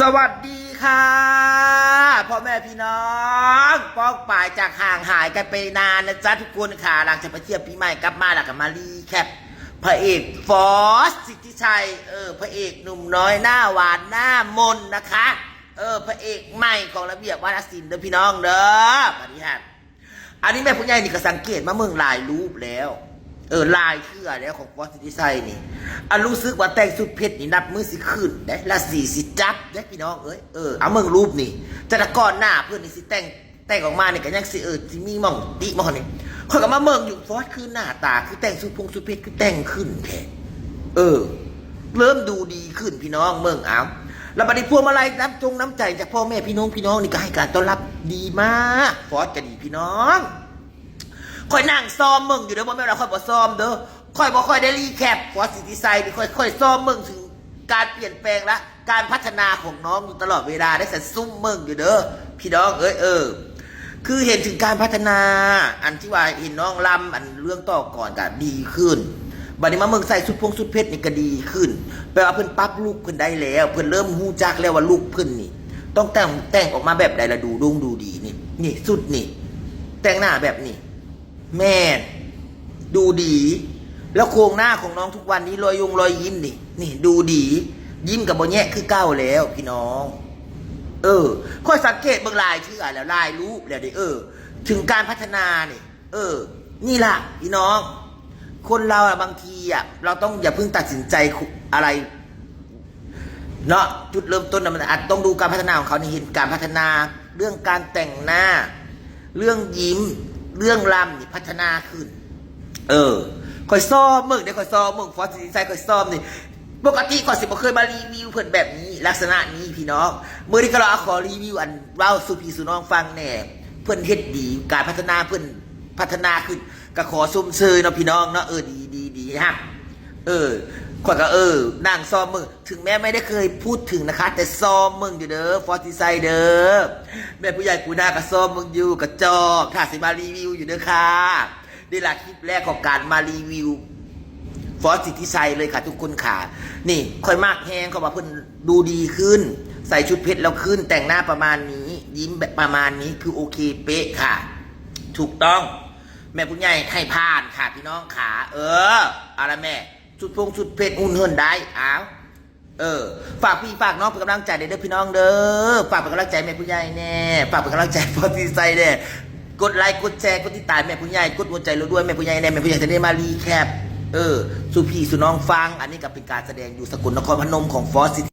สวัสดีค่ะพ่อแม่พี่น้องป้องป่ายจากห่างหายกันไปนานนะจ๊ะทุกคนค่ะหลังจากไปเที่ยวปีใหม่กลับมาแล้วก็มารีแคปพระเอกฟอสสิทธิชัยเออพระเอกหนุ่มน้อยหน้าหวานหน้ามนนะคะ เออพระเอกใหม่ของระเบียบวัฒนศิลป์เด้อพี่น้องเด้อสวัสดีค่ะอันนี้แม่ผู้ใหญ่นี่ก็สังเกตมาเมืองหลายรูปแล้ว ออลายเครือแล้วของฟอสซิติไซนี่อันรู้สึกว่าแต่งสุดเพชรนี่นับมือสิขึ้นได้ละสี่สิจับได้พี่น้องเอ้ยเออเอาเมืองรูปนี่แต่ละก่อนหน้าเพื่อนนี่สิแต่งแต่งออกมาเนี่ยก็ยังสิเออสิมีมองติมองนี่ข่อยก็มาเมืองอยู่ฟอสคือหน้าตาคือแต่งสุดพงสุดเพชรคือแต่งขึ้นแท้เออ เริ่มดูดีขึ้นพี่น้องเมืองเอาแล้วบัดนี้พวงมาลัยน้ำจงน้ำใจจากพ่อแม่พี่น้องพี่น้องนี่ก็ให้การต้อนรับดีมากฟอสก็ดีพี่น้อง ค่อยนั่งซ้อมมึงอยู่เด้อบ่แม่นว่าค่อยบ่ซ้อมเด้อค่อยบ่ค่อยได้รีแคปฟอสซิติไซนี่ค่อยค่อยซ้อมมึงถึงการเปลี่ยนแปลงและการพัฒนาของน้องอยู่ตลอดเวลาได้สันซุ่มมึงอยู่เด้อพี่น้องเอ้ยเออ คือเห็นถึงการพัฒนา อันที่ว่าเห็นน้องลำอันเรื่องต่อก่อนก็ดีขึ้นบัดนี้มาเมืองใส่สุดพงสุดเพชรนี่ก็ดีขึ้นแปลว่าเพิ่นปรับลูกเพิ่นได้แล้ว เพิ่นเริ่มฮู้จักแล้วว่าลูกเพิ่นนี่ ต้องแต่งแต่งออกมาแบบใดละดูดงดูดีนี่นี่สุดนี่ แต่งหน้าแบบนี้ แม่นดูดี แล้วโครงหน้าของน้องทุกวันนี้รอยยงรอยยิ้มนี่นี่ ดูดี ยิ้มกับโบแยะคือเก้าแล้ว พี่น้อง เออค่อยสังเกตเบื้องลายชื่ออะไรแล้วลายรูปแล้วดิเออ ถึงการพัฒนาเนี่ยเออ นี่ล่ะ พี่น้อง คนเราอะบางทีอะเราต้องอย่าเพิ่งตัดสินใจอะไรเนาะจุดเริ่มต้นน่ะมันอาจต้องดูการพัฒนาของเขาในเห็นการพัฒนา เรื่องการแต่งหน้า เรื่องยิ้ม เรื่องลำนี่พัฒนาขึ้น เออคอยซ้อมมึงเดี๋ยวคอยซ้อมมึงฟอสซิไซคอยซ้อมนี่ปกติก่อนสิบ่เคยมารีวิวเพื่อนแบบนี้ ลักษณะนี้พี่น้องเมื่อนี้ก็เราขอรีวิวอันเล่าสู่พี่สู่น้องฟังแน่เพื่อนเฮ็ดดี การพัฒนาเพื่อนพัฒนาขึ้นก็ขอซุ่มเชยเนาะพี่น้องเนาะเออดีดีดีฮะเออ ขวัญก็เออนั่งซ้อมมึง ถึงแม้ไม่ได้เคยพูดถึงนะคะ แต่ซ้อมมึงอยู่เด้อฟอร์ติไซเด้อแม่ผู้ใหญ่กูหน่าก็ซ้อมมึงอยู่กับจอกถ้าสิมารีวิวอยู่เด้อค่ะนี่แหละคลิปแรกของการมารีวิวฟอสสิทธิชัยเลยค่ะทุกคนค่ะ นี่ค่อยมากแห้งเขาบอกเพิ่นดูดีขึ้น ใส่ชุดเพชรแล้วขึ้น แต่งหน้าประมาณนี้ ยิ้มแบบประมาณนี้คือโอเคเป๊ะค่ะ ถูกต้อง แม่ผู้ใหญ่ให้ผ่านค่ะพี่น้องขาเอออะไรแม่ สุดพงสุดเพชรหุ่นเฮินได้อ้าวเออ ฝากพี่ฝากน้องเป็นกำลังใจเด้อพี่น้องเด้อฝากเป็นกำลังใจแม่ผู้ใหญ่แน่ฝากเป็นกำลังใจพอตีไซแน่กดไลค์กดแชร์กดติดตามแม่ผู้ใหญ่กดหัวใจเราด้วยแม่ผู้ใหญ่แน่แม่ผู้ใหญ่จะได้มารีแคปเออสุพี่สุน้องฟัง อันนี้ก็เป็นการแสดงอยู่สกุลนครพนมของฟอสซิ